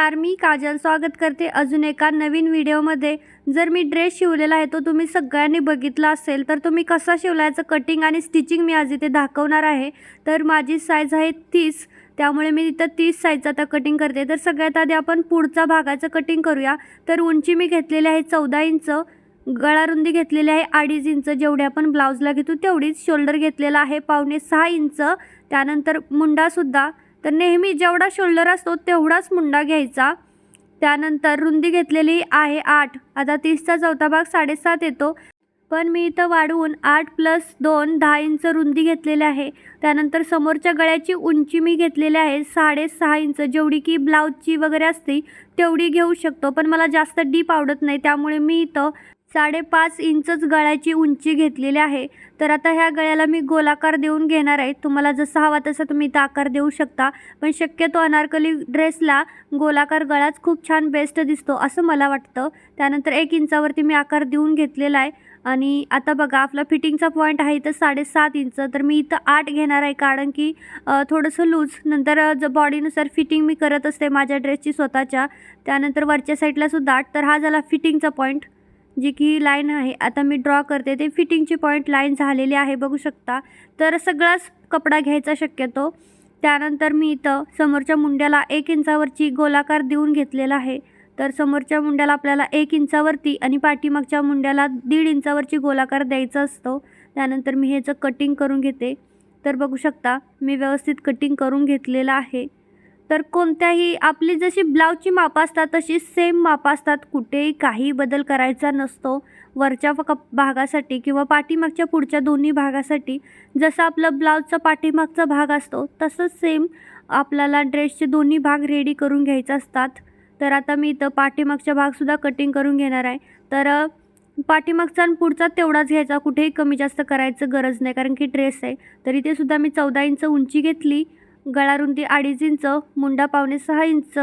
नमस्कार मी काजल. स्वागत करते अजून एका नवीन व्हिडिओमध्ये. जर मी ड्रेस शिवलेला आहे तो तुम्ही सगळ्यांनी बघितला असेल तर तुम्ही कसा शिवलायचं कटिंग आणि स्टिचिंग मी आज इथे दाखवणार आहे. तर माझी साईज आहे तीस त्यामुळे मी इथं तीस साईजचं आता कटिंग करते. तर सगळ्यात आधी आपण पुढचा भागाचं कटिंग करूया. तर उंची मी घेतलेली आहे चौदा इंच गळा रुंदी घेतलेली आहे अडीच इंच. जेवढी आपण ब्लाऊजला घेतो तेवढीच शोल्डर घेतलेला आहे पावणे सहा इंच. त्यानंतर मुंडासुद्धा तर नेहमी जेवढा शोल्डर असतो तेवढाच मुंडा घ्यायचा. त्यानंतर रुंदी घेतलेली आहे आठ. आता तीसचा चौथा भाग साडेसात येतो. पण मी इथं वाढवून आठ प्लस दोन दहा इंच रुंदी घेतलेली आहे. त्यानंतर समोरच्या गळ्याची उंची मी घेतलेली आहे साडेसहा इंच. जेवढी की ब्लाऊजची वगैरे असते तेवढी घेऊ शकतो. पण मला जास्त डीप आवडत नाही. त्यामुळे मी इथं साडेपाच इंचच गळ्याची उंची घेतलेली आहे. तर आता ह्या गळ्याला मी गोलाकार देऊन घेणार आहे. तुम्हाला जसा हवा तसा तुम्ही इथं आकार देऊ शकता. पण शक्यतो अनारकली ड्रेसला गोलाकार गळाच खूप छान बेस्ट दिसतो असं मला वाटतं. त्यानंतर एक इंचावरती मी आकार देऊन घेतलेला आहे. आणि आता बघा आपला फिटिंगचा पॉईंट आहे इथं साडेसात इंच. तर मी इथं आठ घेणार आहे कारण की थोडंसं लूज नंतर ज बॉडीनुसार फिटिंग मी करत असते माझ्या ड्रेसची स्वतःच्या. त्यानंतर वरच्या साईडला सुद्धा आठ. तर हा झाला फिटिंगचा पॉईंट जी की लाईन आहे आता मी ड्रॉ करते ते फिटिंगची पॉईंट लाईन झालेली आहे बघू शकता. तर सगळाच कपडा घ्यायचा शक्यतो. त्यानंतर मी इथं समोरच्या मुंड्याला एक इंचावरची गोलाकार देऊन घेतलेला आहे. तर समोरच्या मुंड्याला आपल्याला एक इंचावरती आणि पाठीमागच्या मुंड्याला दीड इंचावरची गोलाकार द्यायचा असतो. त्यानंतर मी ह्याचं कटिंग करून घेते. तर बघू शकता मी व्यवस्थित कटिंग करून घेतलेलं आहे. तर कोणत्याही आपली जशी ब्लाऊजची मापं असतात तशी सेम मापं असतात. कुठेही काही बदल करायचा नसतो. वरच्या कप भागासाठी किंवा पाठीमागच्या पुढच्या दोन्ही भागासाठी जसं आपलं ब्लाऊजचा पाठीमागचा भाग असतो तसंच सेम आपल्याला ड्रेसचे दोन्ही भाग रेडी करून घ्यायचे असतात. तर आता मी इथं पाठीमागचा भागसुद्धा कटिंग करून घेणार आहे. तर पाठीमागचा आणि पुढचा तेवढाच घ्यायचा. कुठेही कमी जास्त करायचं गरज नाही कारण की ड्रेस आहे. तर इथे सुद्धा मी चौदा इंच उंची घेतली. गळारुंदी अडीच इंच मुंडा पावणे सहा इंच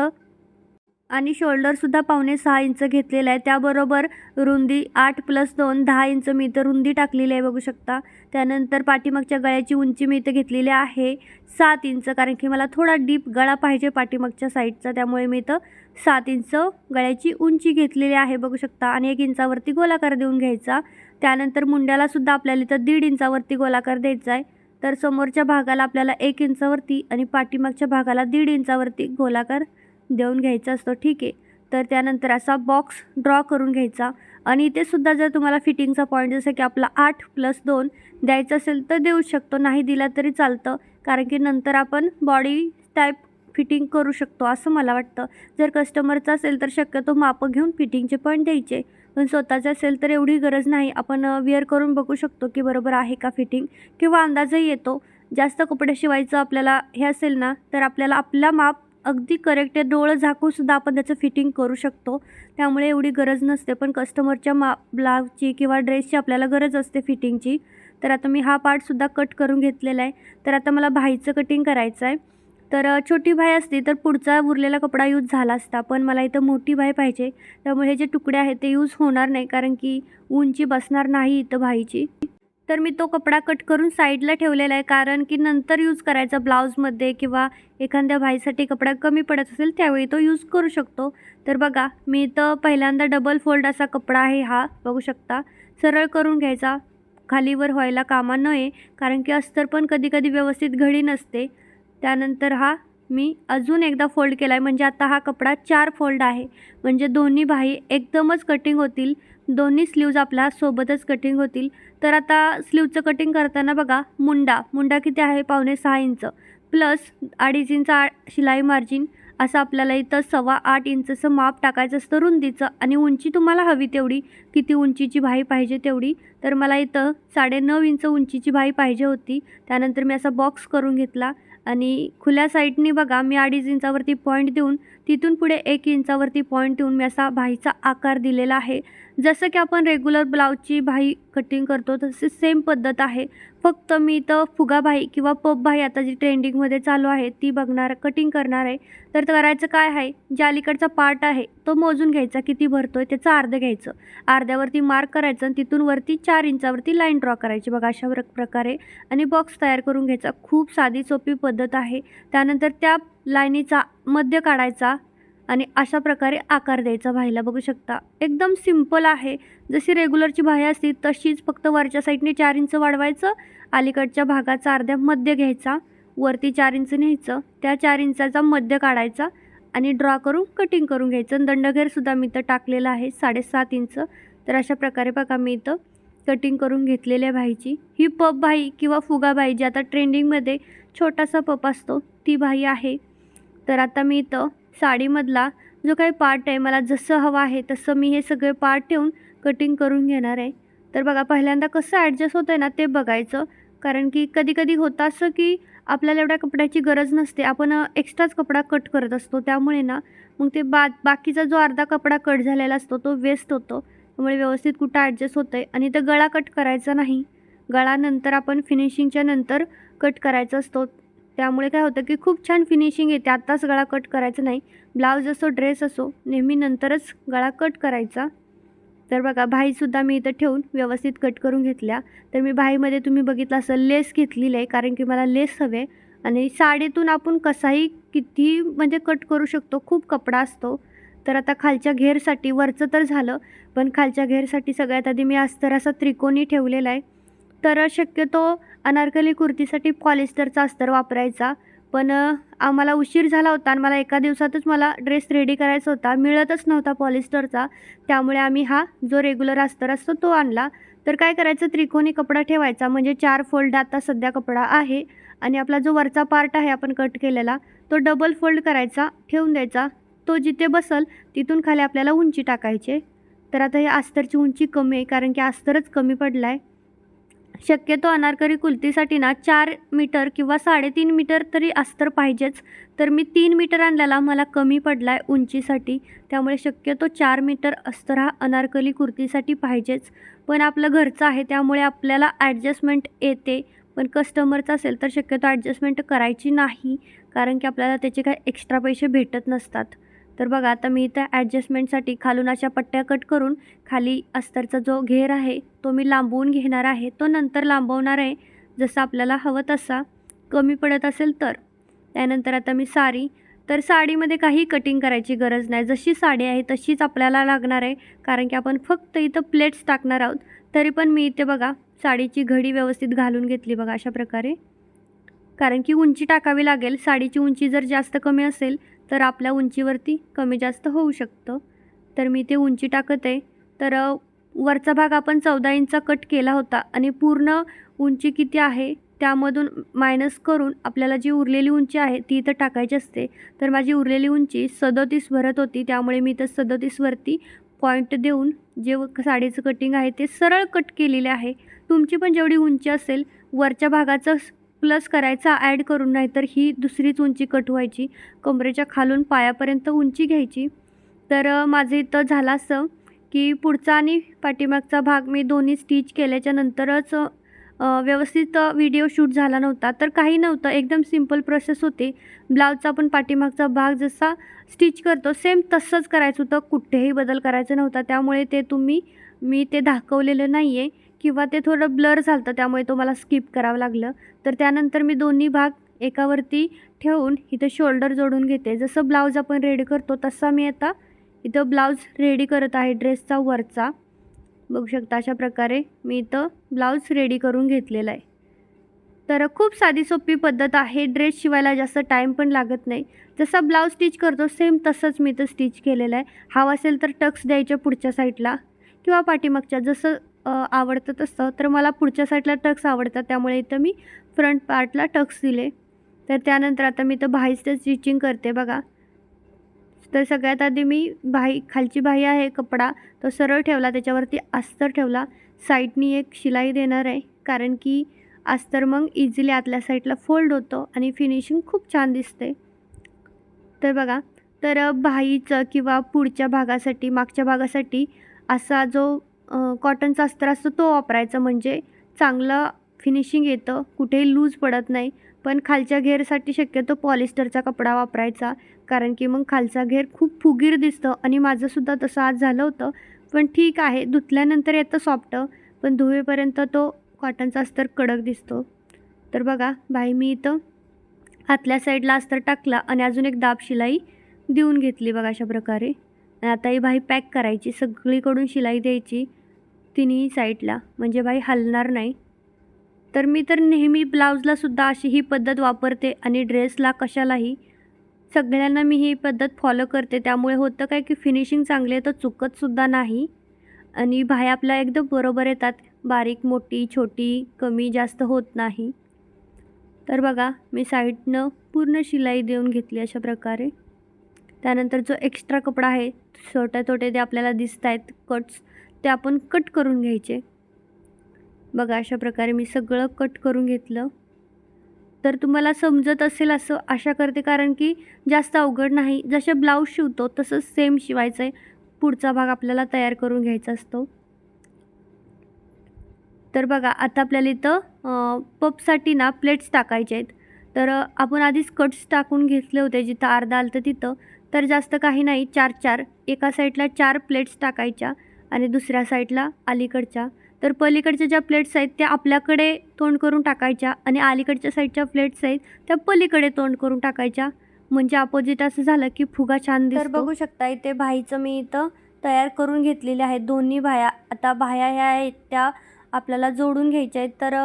आणि शोल्डरसुद्धा पावणे सहा इंच घेतलेला आहे. त्याबरोबर रुंदी आठ प्लस दोन दहा इंच मी इथं रुंदी टाकलेली आहे बघू शकता. त्यानंतर पाठीमागच्या गळ्याची उंची मी इथं घेतलेली आहे सात इंच कारण की मला थोडा डीप गळा पाहिजे पाठीमागच्या साईडचा त्यामुळे मी इथं सात इंच गळ्याची उंची घेतलेली आहे बघू शकता. आणि एक इंचावरती गोलाकार देऊन घ्यायचा. त्यानंतर मुंड्यालासुद्धा आपल्याला इथं दीड इंचावरती गोलाकार द्यायचा आहे. तर समोरच्या भागाला आपल्याला एक इंचावरती आणि पाठीमागच्या भागाला दीड इंचावरती गोलाकार देऊन घ्यायचा असतो. ठीक आहे. तर त्यानंतर असा बॉक्स ड्रॉ करून घ्यायचा आणि इथे सुद्धा जर तुम्हाला फिटिंगचा पॉईंट जसं की आपला आठ प्लस दोन द्यायचं असेल तर देऊ शकतो. नाही दिला तरी चालतं. कारण की नंतर आपण बॉडी टाईप फिटिंग करू शकतो असं मला वाटतं. जर कस्टमरचं असेल तर शक्यतो मापं घेऊन फिटिंगचे पण द्यायचे. पण स्वतःचं असेल तर एवढी गरज नाही. आपण वेअर करून बघू शकतो की बरोबर आहे का फिटिंग किंवा अंदाजही येतो. जास्त कपडे शिवायचं आपल्याला हे असेल ना तर आपल्याला आपला माप अगदी करेक्ट आहे. डोळं झाकूनसुद्धा आपण त्याचं फिटिंग करू शकतो. त्यामुळे एवढी गरज नसते. पण कस्टमरच्या मा ब्लाऊजची किंवा ड्रेसची आपल्याला गरज असते फिटिंगची. तर आता मी हा पार्टसुद्धा कट करून घेतलेला आहे. तर आता मला भाईचं कटिंग करायचं आहे. तर छोटी बाय असती तर पुढचा उरलेला कपडा यूज झाला असता. पण मला इथं मोठी बाय पाहिजे. त्यामुळे हे जे तुकडे आहेत ते यूज होणार नाही. कारण की उंची बसणार नाही इथं भाईची तर मी तो कपडा कट करून साईडला ठेवलेला आहे. कारण की नंतर यूज करायचा ब्लाऊजमध्ये किंवा एखाद्या भाईसाठी कपडा कमी पडत असेल त्यावेळी तो यूज करू शकतो. तर बघा मी इथं पहिल्यांदा डबल फोल्ड असा कपडा आहे हा बघू शकता. सरळ करून घ्यायचा. खालीवर व्हायला कामा नये. कारण की अस्तर पण कधी कधी व्यवस्थित घडी नसते. त्यानंतर हा मी अजून एकदा फोल्ड केला आहे म्हणजे आता हा कपडा चार फोल्ड आहे. म्हणजे दोन्ही बाही एकदमच कटिंग होतील. दोन्ही स्लीव्ज आपल्या सोबतच कटिंग होतील. तर आता स्लीवचं कटिंग करताना बघा मुंडा. मुंडा किती आहे? पावणे सहा इंच. प्लस अडीच इंच आ शिलाई मार्जिन. असं आपल्याला इथं सव्वा आठ इंचचं माप टाकायचं असतं रुंदीचं. आणि उंची तुम्हाला हवी तेवढी. किती उंचीची भाई पाहिजे तेवढी. तर मला इथं साडेनऊ इंच उंचीची भाई पाहिजे होती. त्यानंतर मी असा बॉक्स करून घेतला. आणि खुल्या साईडनी बघा मी अडीच इंचावरती पॉईंट देऊन तिथून पुढे एक इंचावरती पॉईंट देऊन मी असा भाईचा आकार दिलेला आहे. जसं की आपण रेग्युलर ब्लाऊजची भाई कटिंग करतो तशी सेम पद्धत आहे. फक्त मी इथं फुगा भाई किंवा पप भाई आता जी ट्रेंडिंगमध्ये चालू आहे ती बघणार कटिंग करणार आहे. तर करायचं काय आहे जे अलीकडचा पार्ट आहे तो मोजून घ्यायचा किती भरतो आहे त्याचं अर्धं घ्यायचं. अर्ध्यावरती मार्क करायचं आणि तिथून वरती चार इंचावरती लाईन ड्रॉ करायची. बघा अशा प्रकारे आणि बॉक्स तयार करून घ्यायचा. खूप साधी सोपी पद्धत आहे. त्यानंतर त्या लाईनीचा मध्य काढायचा. आणि अशा प्रकारे आकार द्यायचा भाईला बघू शकता. एकदम सिंपल आहे. जशी रेग्युलरची भाई असती तशीच फक्त वरच्या साईडने चार इंच वाढवायचं अलीकडच्या भागाचा अर्ध्या मध्य घ्यायचा वरती चार इंच न्यायचं त्या चार इंचाचा मध्य काढायचा आणि ड्रॉ करून कटिंग करून घ्यायचं. दंडघेरसुद्धा मी इथं टाकलेलं आहे साडेसात इंच तर अशा प्रकारे बघा मी इथं कटिंग करून घेतलेल्या भाईची. ही पप भाई किंवा फुगा भाई जी आता ट्रेंडिंगमध्ये छोटासा पप असतो ती भाई आहे. तर आता मी इथं साडीमधला जो काही पार्ट आहे मला जसं हवं आहे तसं मी हे सगळे पार्ट ठेवून कटिंग करून घेणार आहे. तर बघा पहिल्यांदा कसं ॲडजस्ट होतं आहे ना ते बघायचं. कारण की कधी कधी होतं असं की आपल्याला एवढ्या कपड्याची गरज नसते. आपण एक्स्ट्राच कपडा कट करत असतो. त्यामुळे ना मग ते बा बाकीचा जो अर्धा कपडा कट झालेला असतो तो वेस्ट होतो. त्यामुळे व्यवस्थित कुठं ॲडजस्ट होतं आहे आणि तर गळा कट करायचा नाही. गळा नंतर आपण फिनिशिंगच्या नंतर कट करायचा असतो. त्यामुळे काय होतं की खूप छान फिनिशिंग येते. आत्ताच गळा कट करायचा नाही. ब्लाऊज असो ड्रेस असो नेहमी नंतरच गळा कट करायचा. तर बघा भाईसुद्धा मी इथं ठेवून व्यवस्थित कट करून घेतल्या. तर मी भाईमध्ये तुम्ही बघितलं असं लेस घेतलेलं आहे कारण की मला लेस हवे आणि साडीतून आपण कसाही किती म्हणजे कट करू शकतो खूप कपडा असतो. तर आता खालच्या घेरसाठी वरचं तर झालं पण खालच्या घेरसाठी सगळ्यात आधी मी अस्तर असा त्रिकोणी ठेवलेला आहे. तर शक्यतो अनारकली कुर्तीसाठी पॉलिस्टरचा अस्तर वापरायचा. पण आम्हाला उशीर झाला होता आणि मला एका दिवसातच मला ड्रेस रेडी करायचा होता. मिळतच नव्हता पॉलिस्टरचा त्यामुळे आम्ही हा जो रेग्युलर अस्तर असतो तो आणला. तर काय करायचं? त्रिकोणी कपडा ठेवायचा. म्हणजे चार फोल्ड आता सध्या कपडा आहे. आणि आपला जो वरचा पार्ट आहे आपण कट केलेला तो डबल फोल्ड करायचा ठेवून द्यायचा. तो जिथे बसल तिथून खाली आपल्याला उंची टाकायची तर आता हे अस्तरची उंची कमी आहे कारण की अस्तरच कमी पडला आहे शक्यतो अनारकरी कुर्तीसाठी ना चार मीटर किंवा साडेतीन मीटर तरी अस्तर पाहिजेच. तर मी तीन मीटर आणलेला मला कमी पडला आहे उंचीसाठी. त्यामुळे शक्यतो चार मीटर अस्तर हा अनारकली कुर्तीसाठी पाहिजेच. पण आपलं घरचं आहे त्यामुळे आपल्याला ॲडजस्टमेंट येते. पण कस्टमरचं असेल तर शक्यतो ॲडजस्टमेंट करायची नाही. कारण की आपल्याला त्याचे काही एक्स्ट्रा पैसे भेटत नसतात. तर बघा आता मी इथं ॲडजस्टमेंटसाठी खालून अशा पट्ट्या कट करून खाली अस्तरचा जो घेर आहे तो मी लांबवून घेणार आहे. तो नंतर लांबवणार आहे. जसं आपल्याला हवं तसा. कमी पडत असेल तर. त्यानंतर आता मी साडी तर साडीमध्ये काही कटिंग करायची गरज नाही. जशी साडी आहे तशीच आपल्याला लागणार आहे. कारण की आपण फक्त इथं प्लेट्स टाकणार आहोत. तरी पण मी इथे बघा साडीची घडी व्यवस्थित घालून घेतली बघा अशा प्रकारे. कारण की उंची टाकावी लागेल. साडीची उंची जर जास्त कमी असेल तर आपल्या उंचीवरती कमी जास्त होऊ शकतं. तर मी ते उंची टाकत. आहे तर वरचा भाग आपण चौदा इंचचा कट केला होता आणि पूर्ण उंची किती आहे त्यामधून मायनस करून आपल्याला जी उरलेली उंची आहे ती इथं टाकायची असते. तर माझी उरलेली उंची सदोतीस भरत होती त्यामुळे मी इथं सदोतीसवरती पॉईंट देऊन जे साडीचं कटिंग आहे ते सरळ कट केलेले आहे. तुमची पण जेवढी उंची असेल वरच्या भागाचं प्लस करायचा ॲड करून नाहीतर ही दुसरीच उंची कट व्हायची. कमरेच्या खालून पायापर्यंत उंची घ्यायची. तर माझं इथं झालं असं की पुढचा आणि पाठीमागचा भाग मी दोन्ही स्टिच केल्याच्या नंतरच व्यवस्थित व्हिडिओ शूट झाला नव्हता. तर काही नव्हतं. एकदम सिंपल प्रोसेस होती. ब्लाऊजचा पण पाठीमागचा भाग जसा स्टिच करतो सेम तसंच करायचं होतं. कुठेही बदल करायचा नव्हता. त्यामुळे ते तुम्ही मी ते दाखवलेलं नाही आहे किंवा ते थोडं ब्लर झालं होतं त्यामुळे तो मला स्किप करावं लागलं. तर त्यानंतर मी दोन्ही भाग एकावरती ठेवून इथं शोल्डर जोडून घेते. जसं ब्लाऊज आपण रेडी करतो तसा मी आता इथं ब्लाऊज रेडी करत आहे ड्रेसचा वरचा. बघू शकता अशा प्रकारे मी इथं ब्लाऊज रेडी करून घेतलेला आहे. तर खूप साधी सोपी पद्धत आहे ड्रेस शिवायला जास्त टाईम पण लागत नाही. जसा ब्लाऊज स्टिच करतो सेम तसंच मी इथं स्टिच केलेलं आहे. हवा असेल तर टक्स द्यायच्या पुढच्या साईडला किंवा पाठीमागच्या. जसं आवडतं तसं. तर मला पुढच्या साईडला टक्स आवडतात. त्यामुळे इथं मी फ्रंट पार्टला टक्स दिले. तर त्यानंतर आता मी इथं बाहीचं स्टिचिंग करते बघा. तर सगळ्यात आधी मी बाही खालची बाही आहे कपडा. तो सरळ ठेवला. त्याच्यावरती अस्तर ठेवला. साईडनी एक शिलाई देणार आहे. कारण की अस्तर मग इझिली आतल्या साईडला फोल्ड होतं आणि फिनिशिंग खूप छान दिसते. तर बघा. तर भाईचं बाहीचं किंवा पुढच्या भागासाठी मागच्या भागासाठी असा जो कॉटनचा अस्तर असतो तो वापरायचा. म्हणजे चांगलं फिनिशिंग येतं. कुठेही लूज पडत नाही. पण खालच्या घेरसाठी शक्यतो पॉलिस्टरचा कपडा वापरायचा. कारण की मग खालचा घेर खूप फुगीर दिसतं. आणि माझंसुद्धा तसं आज झालं होतं. पण ठीक आहे. धुतल्यानंतर येतं सॉफ्ट पण धुवेपर्यंत तो कॉटनचा अस्तर कडक दिसतो. तर बघा बाई मी इथं आतल्या साईडला अस्तर टाकला आणि अजून एक दाब शिलाई देऊन घेतली बघा अशा प्रकारे. आता ही बाही पॅक करायची सगळीकडून शिलाई द्यायची तिन्ही साईडला. म्हणजे बाई हलणार नाही. तर मी तर नेहमी ब्लाऊजलासुद्धा अशी ही पद्धत वापरते आणि ड्रेसला कशालाही. सगळ्यांना मी ही पद्धत फॉलो करते. त्यामुळे होतं काय की फिनिशिंग चांगली आहे तर चुकतसुद्धा नाही. आणि बाह्या आपल्या एकदम बरोबर येतात. बारीक मोठी छोटी कमी जास्त होत नाही. तर बघा मी साईडनं पूर्ण शिलाई देऊन घेतली अशा प्रकारे. त्यानंतर जो एक्स्ट्रा कपडा आहे छोटे छोटे ते आपल्याला दिसत आहेत कट्स ते आपण कट करून घ्यायचे. बघा अशा प्रकारे मी सगळं कट करून घेतलं. तर तुम्हाला समजत असेल असं आशा करते कारण की जास्त अवघड नाही. जसे ब्लाऊज शिवतो तसंच सेम शिवायचं आहे पुढचा भाग आपल्याला तयार करून घ्यायचा असतो. तर बघा आता आपल्याला इथं पपसाठी ना प्लेट्स टाकायचे आहेत. तर आपण आधीच कट्स टाकून घेतले होते जिथं अर्धा आलं तिथं. तर जास्त काही नाही चार चार. एका साईडला चार प्लेट्स टाकायच्या आणि दुसऱ्या साईडला अलीकडच्या. तर पलीकडच्या ज्या प्लेट्स आहेत त्या आपल्याकडे तोंड करून टाकायच्या आणि अलीकडच्या साईडच्या प्लेट्स आहेत त्या पलीकडे तोंड करून टाकायच्या. म्हणजे अपोजिट असं झालं की फुगा छान तर बघू शकता इथे भाईचं मी इथं तयार करून घेतलेले आहेत. दोन्ही भाया आता भाया ह्या आहेत त्या आपल्याला जोडून घ्यायच्या आहेत. तर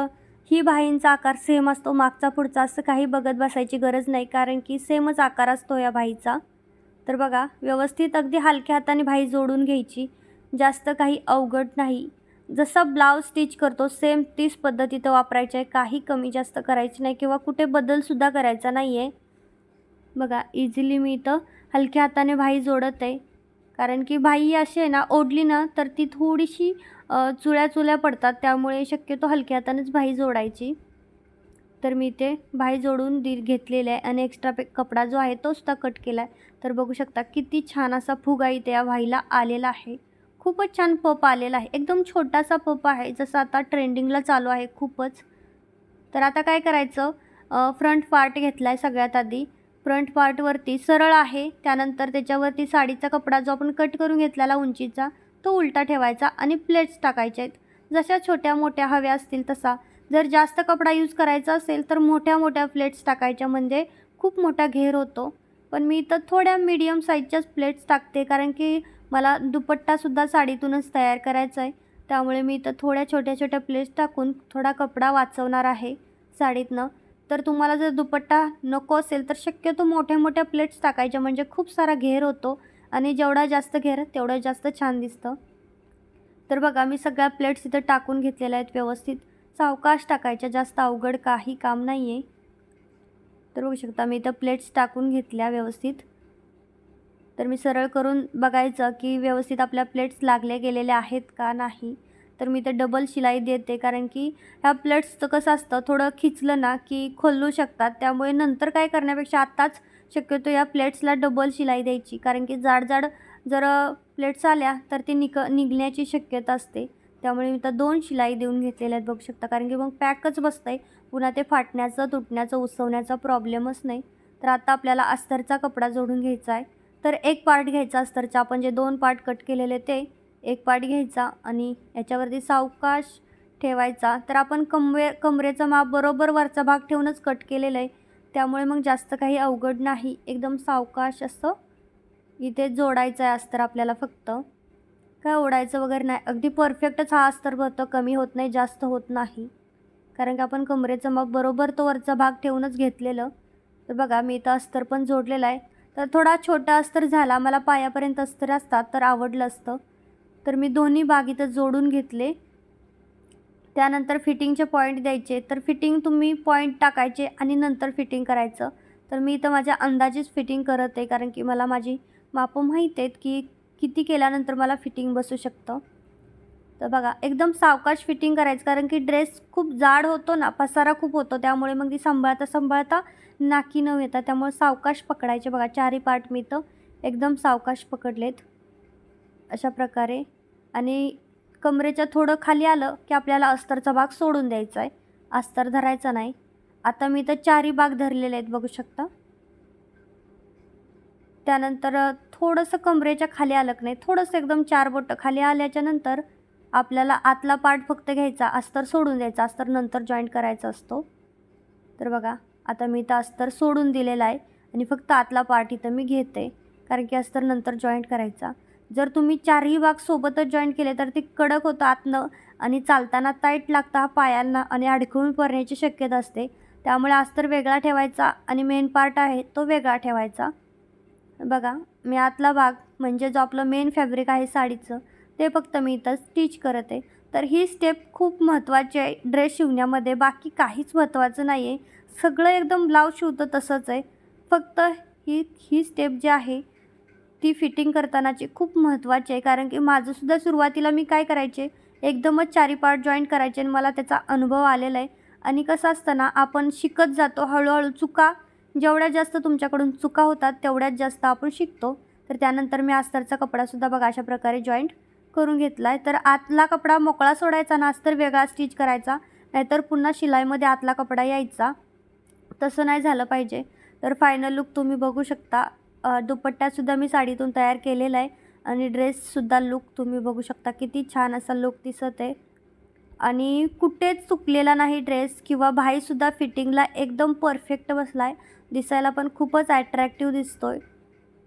ही भाईंचा आकार सेम असतो. मागचा पुढचा असं काही बघत बसायची गरज नाही कारण की सेमच आकार असतो या भाईचा. तर बघा व्यवस्थित अगदी हलक्या हाताने भाई जोडून घ्यायची. जास्त काही अवघड नाही. जसं ब्लाऊज स्टिच करतो सेम तीच पद्धत इथं वापरायची आहे. काही कमी जास्त करायची नाही किंवा कुठे बदलसुद्धा करायचा नाही आहे बघा इझिली मी इथं हलक्या हाताने भाई जोडत आहे. कारण की भाई अशी आहे ना ओढली ना तर ती थोडीशी चुळ्या चुळ्या पडतात. त्यामुळे शक्यतो हलक्या हातानेच भाई जोडायची. तर मी इथे भाई जोडून दि घेतलेले आहे आणि एक्स्ट्रा पे कपडा जो आहे तोसुद्धा कट केला आहे तर बघू शकता किती छान असा फुगा इथे या भाईला आलेला आहे. खूपच छान पप आलेला आहे. एकदम छोटासा पप आहे जसं आता ट्रेंडिंगला चालू आहे खूपच. तर आता काय करायचं? फ्रंट पार्ट घेतला आहे सगळ्यात आधी. फ्रंट पार्टवरती सरळ आहे. त्यानंतर त्याच्यावरती साडीचा कपडा जो आपण कट करून घेतलेला उंचीचा तो उलटा ठेवायचा आणि प्लेट्स टाकायच्या आहेत. जशा छोट्या मोठ्या हव्या असतील तसा. जर जास्त कपडा यूज करायचा असेल तर मोठ्या मोठ्या प्लेट्स टाकायच्या. म्हणजे खूप मोठा घेर होतो. पण मी इथं थोड्या मीडियम साईजच्याच प्लेट्स टाकते. कारण की मला दुपट्टासुद्धा साडीतूनच तयार करायचा आहे त्यामुळे मी इथं थोड्या छोट्या छोट्या प्लेट्स टाकून थोडा कपडा वाचवणार आहे साडीतनं. तर तुम्हाला जर दुपट्टा नको असेल तर शक्यतो मोठ्या मोठ्या प्लेट्स टाकायच्या. म्हणजे खूप सारा घेर होतो आणि जेवढा जास्त घेर तेवढं जास्त छान दिसतं. तर बघा मी सगळ्या प्लेट्स इथं टाकून घेतलेल्या आहेत व्यवस्थित. सावकाश टाकायच्या जास्त अवघड काही काम नाही आहे तर बघू शकता मी इथं प्लेट्स टाकून घेतल्या व्यवस्थित. तर मी सरळ करून बघायचं की व्यवस्थित आपल्या प्लेट्स लागले गेलेल्या आहेत का नाही. तर मी इथं डबल शिलाई देते कारण की ह्या प्लेट्सचं कसं असतं थोडं खिचलं ना की खोलू शकतात. त्यामुळे नंतर काय करण्यापेक्षा आत्ताच शक्यतो या प्लेट्सला डबल शिलाई द्यायची. कारण की जाड जाड जर प्लेट्स आल्या तर ती निक निघण्याची शक्यता असते. त्यामुळे मी तर दोन शिलाई देऊन घेतलेल्या आहेत बघू शकता. कारण की मग पॅकच बसतं आहे पुन्हा ते फाटण्याचं तुटण्याचं उसवण्याचा प्रॉब्लेमच नाही. तर आता आपल्याला अस्तरचा कपडा जोडून घ्यायचा आहे. तर एक पार्ट घ्यायचा अस्तरचा. आपण जे दोन पार्ट कट केलेले ते एक पार्ट घ्यायचा आणि याच्यावरती सावकाश ठेवायचा. तर आपण कमवे कमरेचं माप बरोबर वरचा भाग ठेवूनच कट केलेलं आहे. त्यामुळे मग जास्त काही अवघड नाही. एकदम सावकाश असं इथे जोडायचं आहे अस्तर आपल्याला फक्त. काय ओढायचं वगैरे नाही. अगदी परफेक्टच हा अस्तर भरतो कमी होत नाही जास्त होत नाही. कारण की आपण कमरेचं माप बरोबर तो वरचा भाग ठेवूनच घेतलेलं. तर बघा मी इथं अस्तर पण जोडलेला आहे. तर थोडा छोटा अस्तर झाला मला पायापर्यंत अस्तर असतात तर आवडलं असतं. तर मी दोन्ही भाग इथं जोडून घेतले. त्यानंतर फिटिंगचे पॉईंट द्यायचे. तर फिटिंग तुम्ही पॉईंट टाकायचे आणि नंतर फिटिंग करायचं. तर मी इथं माझ्या अंदाजेच फिटिंग करत आहे कारण की मला माझी मापं माहीत आहेत की किती केल्यानंतर मला फिटिंग बसू शकतं? तर बघा एकदम सावकाश फिटिंग करायचं कारण की ड्रेस खूप जाड होतो ना पसारा खूप होतो त्यामुळे मग ती सांभाळता सांभाळता नाकी न येतात. त्यामुळे सावकाश पकडायचे बघा चारही पार्ट मी तर एकदम सावकाश पकडलेत. अशा प्रकारे. आणि कमरेच्या थोडं खाली आलं की आपल्याला अस्तरचा भाग सोडून द्यायचा आहे. अस्तर धरायचा नाही. आता मी तर चारही भाग धरलेले आहेत बघू शकता. त्यानंतर थोडंसं कमरेच्या खाली आलं नाही थोडंसं एकदम चार बोटं खाली आल्याच्यानंतर आपल्याला आतला पार्ट फक्त घ्यायचा अस्तर सोडून द्यायचा अस्तर नंतर जॉईंट करायचा असतो. तर बघा आता मी इथं अस्तर सोडून दिलेला आहे आणि फक्त आतला पार्ट इथं मी घेते कारण की अस्तर नंतर जॉईंट करायचा. जर तुम्ही चारही भाग सोबतच जॉईंट केले तर ते कडक होतं आतनं आणि चालताना टाईट लागतं हा पायांना आणि अडकून पडण्याची शक्यता असते. त्यामुळे अस्तर वेगळा ठेवायचा आणि मेन पार्ट आहे तो वेगळा ठेवायचा. बघा मी आतला भाग म्हणजे जो आपलं मेन फॅब्रिक आहे साडीचं ते फक्त मी इथं स्टिच करत. आहे तर ही स्टेप खूप महत्त्वाची आहे. ड्रेस शिवण्यामध्ये बाकी काहीच महत्त्वाचं नाही आहे सगळं एकदम ब्लाऊज शिवतं तसंच आहे. फक्त ही ही स्टेप जी आहे ती फिटिंग करतानाची खूप महत्त्वाची आहे. कारण की माझंसुद्धा सुरुवातीला मी काय करायचे? एकदमच चारी पार्ट जॉईंट करायचे आणि मला त्याचा अनुभव आलेला आहे. आणि कसं असतं ना आपण शिकत जातो हळूहळू चुका जेवढ्या जास्त तुमच्याकडून चुका होतात तेवढ्याच जास्त आपण शिकतो. तर त्यानंतर मी अस्तरचा कपडासुद्धा बघा अशा प्रकारे जॉईंट करून घेतला आहे तर आतला कपडा मोकळा सोडायचा ना अस्तर वेगळा स्टिच करायचा. नाहीतर पुन्हा शिलाईमध्ये आतला कपडा यायचा. तसं नाही झालं पाहिजे. तर फायनल लुक तुम्ही बघू शकता. दुपट्ट्यासुद्धा दुपट्टासुद्धा मी साडीतून तयार केलेला आहे. आणि ड्रेससुद्धा लुक तुम्ही बघू शकता. किती छान असा लुक दिसत आहे. आणि कुठेच चुकलेला नाही ड्रेस किंवा भाईसुद्धा फिटिंगला एकदम परफेक्ट बसला आहे दिसायला पण खूपच ॲट्रॅक्टिव्ह दिसतो आहे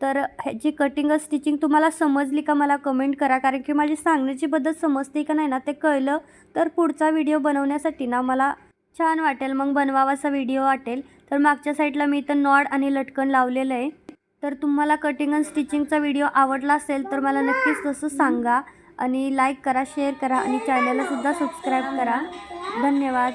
तर ह्याची कटिंग स्टिचिंग तुम्हाला समजली का मला कमेंट करा. कारण की माझी सांगण्याची पद्धत समजते का नाही ना ते कळलं तर पुढचा व्हिडिओ बनवण्यासाठी ना मला छान वाटेल. मग बनवावासा व्हिडिओ वाटेल. तर मागच्या साईडला मी इथं नॉड आणि लटकन लावलेलं आहे. तर तुम्हाला कटिंग अँड स्टिचिंगचा व्हिडिओ आवडला असेल तर मला नक्कीच तसं सांगा आणि लाईक करा शेअर करा आणि चॅनलसुद्धा सबस्क्राईब करा. धन्यवाद.